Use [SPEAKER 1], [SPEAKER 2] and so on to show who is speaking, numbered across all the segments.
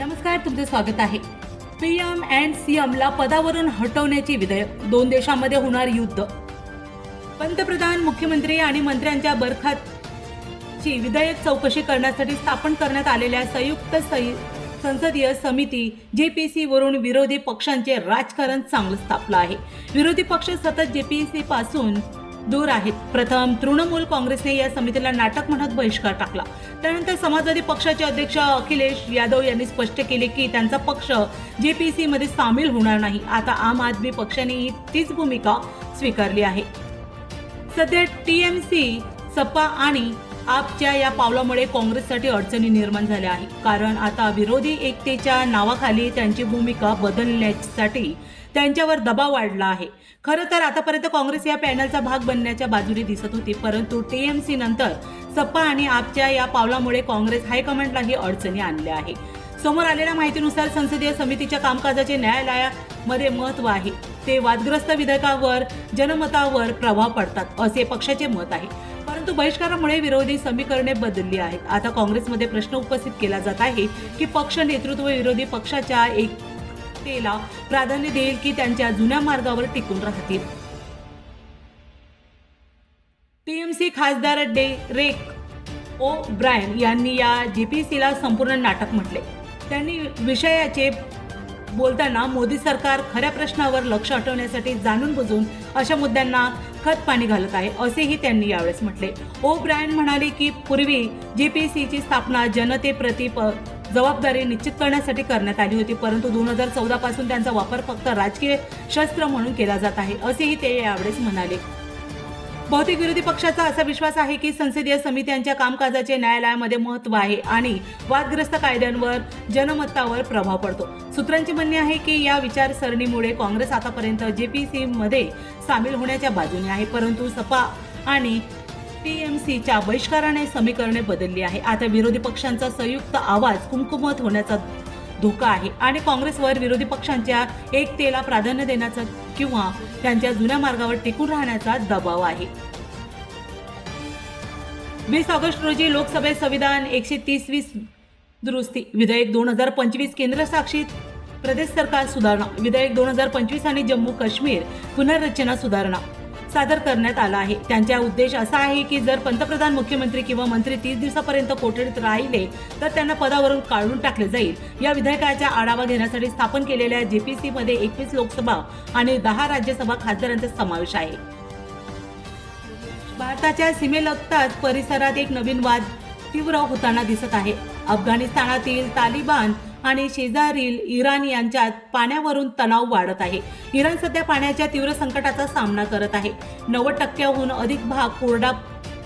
[SPEAKER 1] नमस्कार तुमचे स्वागत आहे. पीएम अँड सीएमला पदावरून हटवण्याची विधेयक दोन देशांमध्ये होणार युद्ध. पंतप्रधान मुख्यमंत्री आणि मंत्र्यांच्या बरखातची विधेयक चौकशी करण्यासाठी स्थापन करण्यात आलेल्या संयुक्त संसदीय समिती जेपीसी वरून विरोधी पक्षांचे राजकारण चांगलं स्थापलं आहे. विरोधी पक्ष सतत जेपीसी पासून दूर आहेत. प्रथम तृणमूल काँग्रेसने या समितीला नाटक म्हणत बहिष्कार टाकला. त्यानंतर समाजवादी पक्षाचे अध्यक्ष अखिलेश यादव यांनी स्पष्ट केले की त्यांचा पक्ष जेपीसी मध्ये सामील होणार नाही. आता आम आदमी पक्षाने तीच भूमिका स्वीकारली आहे. सध्या टीएमसी सपा आणि आपच्या या पावलामुळे काँग्रेससाठी अडचणी निर्माण झाल्या आहे कारण आता विरोधी एकतेच्या नावाखाली त्यांची भूमिका बदलण्यासाठी त्यांच्यावर दबाव वाढला आहे. खरं तर आतापर्यंत काँग्रेस या पॅनलचा भाग बनण्याच्या बाजूने दिसत होती परंतु टीएमसी नंतर सपा आणि आपच्या या पावलामुळे काँग्रेस हायकमांडलाही अडचणी आणल्या आहे समोर आलेल्या माहितीनुसार संसदीय समितीच्या कामकाजाचे न्यायालयामध्ये महत्त्व आहे. ते वादग्रस्त विधेयकावर जनमतावर प्रभाव पडतात असे पक्षाचे मत आहे. परंतु बहिष्कारामुळे विरोधी समीकरणे बदलली आहेत. आता काँग्रेसमध्ये प्रश्न उपस्थित केला जात आहे की पक्ष नेतृत्व विरोधी पक्षाच्या एक एकतेला प्राधान्य देईल की त्यांच्या जुन्या मार्गावर टिकून राहतील. टीएमसी खासदार डे रेक ओ ब्रायन यांनी या जीपीसीला संपूर्ण नाटक म्हटले. त्यांनी विषयाचे बोलताना मोदी सरकार खऱ्या प्रश्नावर लक्ष हटवण्यासाठी जाणून बुजून अशा मुद्द्यांना खत पाणी घालत आहे असेही त्यांनी यावेळेस म्हटले. ओ ब्रायन म्हणाले की पूर्वी जीपीसीची स्थापना जनतेप्रती प- जबाबदारी निश्चित करण्यासाठी करण्यात आली होती परंतु दोन हजार चौदा पासून त्यांचा वापर फक्त राजकीय शस्त्र म्हणून केला जात आहे असेही ते यावेळेस म्हणाले. बहुतेक विरोधी पक्षाचा असा विश्वास आहे की संसदीय समित्यांच्या कामकाजाचे न्यायालयामध्ये महत्त्व आहे आणि वादग्रस्त कायद्यांवर जनमतावर प्रभाव पडतो. सूत्रांची म्हणणे आहे की या विचारसरणीमुळे काँग्रेस आतापर्यंत जेपीसी मध्ये सामील होण्याच्या बाजूने आहे परंतु सपा आणि टीएमसीच्या बहिष्काराने समीकरणे बदलली आहे. आता विरोधी पक्षांचा संयुक्त आवाज कुमकुमत होण्याचा धोका आहे. आणि काँग्रेसवर विरोधी पक्षांच्या एकतेला प्राधान्य देण्याचा किंवा त्यांच्या जुन्या मार्गावर टिकून राहण्याचा दबाव आहे. वीस ऑगस्ट रोजी लोकसभेत संविधान एकशे तीसवीस दुरुस्ती विधेयक दोन हजार पंचवीस केंद्र साक्षीत प्रदेश सरकार सुधारणा विधेयक दोन हजार पंचवीस आणि जम्मू काश्मीर पुनर्रचना सुधारणा. सादर करण्यात आला आहे. त्यांचा उद्देश असा आहे की जर पंतप्रधान मुख्यमंत्री किंवा मंत्री तीस दिवसापर्यंत कोठडीत राहिले तर त्यांना पदावरून काढून टाकले जाईल. या विधेयकाचा आढावा घेण्यासाठी स्थापन केलेल्या जेपीसी मध्ये एकवीस लोकसभा आणि दहा राज्यसभा खासदारांचा समावेश आहे. भारताच्या सीमेलगताच परिसरात एक नवीन वाद तीव्र होताना दिसत आहे. अफगाणिस्तानातील तालिबान आणि शेजारील इराण यांच्यात पाण्यावरून तणाव वाढत आहे. इराण सध्या पाण्याच्या तीव्र संकटाचा सामना करत आहे. नव्वद टक्क्याहून अधिक भाग कोरडा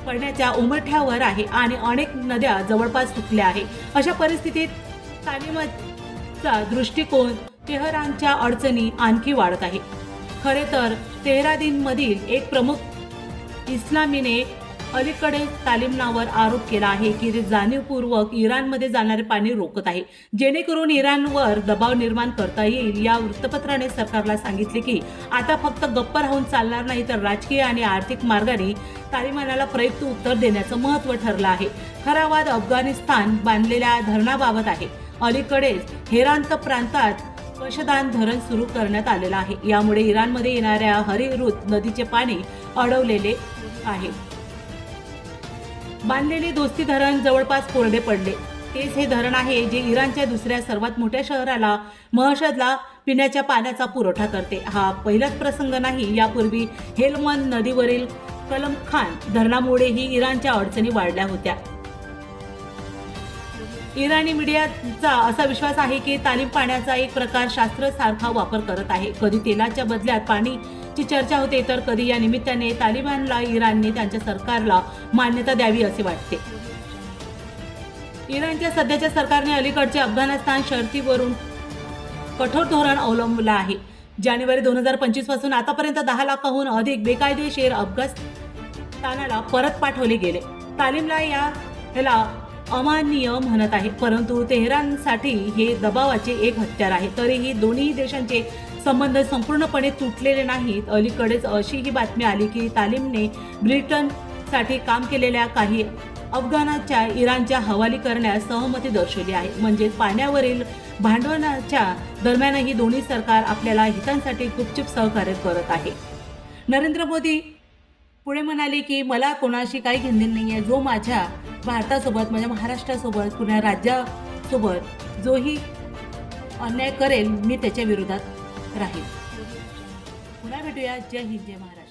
[SPEAKER 1] पडण्याच्या उमरठ्यावर आहे आणि अनेक नद्या जवळपास सुटल्या आहे अशा परिस्थितीत तालिमचा दृष्टिकोन तेहरानच्या अडचणी आणखी वाढत आहे. खरे तर तेहरादीनमधील एक प्रमुख इस्लामीने अलीकडे तालिमनावर आरोप केला आहे की ते जाणीवपूर्वक इराणमध्ये जाणारे पाणी रोखत आहे. जेणेकरून इराणवर दबाव निर्माण करता येईल या वृत्तपत्राने सरकारला सांगितले की आता फक्त गप्प राहून चालणार नाही तर राजकीय आणि आर्थिक मार्गाने तालिबानाला प्रयुक्त उत्तर देण्याचं महत्त्व ठरलं आहे. खरा वाद अफगाणिस्तान बांधलेल्या धरणाबाबत आहे. अलीकडेच हेरांत प्रांतात कशदान धरण सुरू करण्यात आलेलं आहे. यामुळे इराणमध्ये येणाऱ्या हरिहृत नदीचे पाणी अडवलेले आहे. बांधलेले दोस्ती धरण जवळपास कोरडे पडले. तेच हे धरण आहे जे इराणच्या दुसऱ्या सर्वात मोठ्या शहराला महशदला पिण्याच्या पाण्याचा पुरवठा करते. हा पहिलाच प्रसंग नाही यापूर्वी हेलमन नदीवरील कलम खान धरणामुळेही इराणच्या अडचणी वाढल्या होत्या. इराणी मीडियाचा असा विश्वास आहे की तालीम पाण्याचा एक प्रकार शास्त्र सारखा वापर करत आहे. कधी तेलाच्या बदल्यात पाणी ची चर्चा होते तर कधी या निमित्ताने तालिबानला इराणने त्यांच्या सरकारला मान्यता द्यावी असे वाटते. इराणच्या सध्याच्या सरकारने अलीकडचे अफगाणिस्तान शर्तीवरून कठोर धोरण अवलंबलं आहे. जानेवारी दोन हजार पंचवीसपासून आतापर्यंत दहा लाखाहून अधिक बेकायदेशीर अफगाणिस्तानाला परत पाठवले गेले. तालीमला या ह्याला अमान्य म्हणत आहे. परंतु तेहरानसाठी हे दबावाचे एक हत्यार आहे. तरीही दोन्ही देशांचे संबंध संपूर्णपणे तुटलेले नाहीत. अलीकडेच अशी ही बातमी आली की तालीमने ब्रिटनसाठी काम केलेल्या काही अफगाणाच्या इराणच्या हवाली करण्यास सहमती दर्शवली आहे. म्हणजे पाण्यावरील भांडवलाच्या दरम्यानही दोन्ही सरकार आपल्याला हितांसाठी गुपचूप सहकार्य करत आहे. नरेंद्र मोदी पुढे म्हणाले की मला कोणाशी काही घेणे नाही आहे जो माझ्या भारतासोबत माझ्या महाराष्ट्रासोबत पुण्या राज्यासोबत जोही अन्याय करेल मी त्याच्या विरोधात राहील. पुन्हा भेटूया. जय हिंद जय महाराष्ट्र.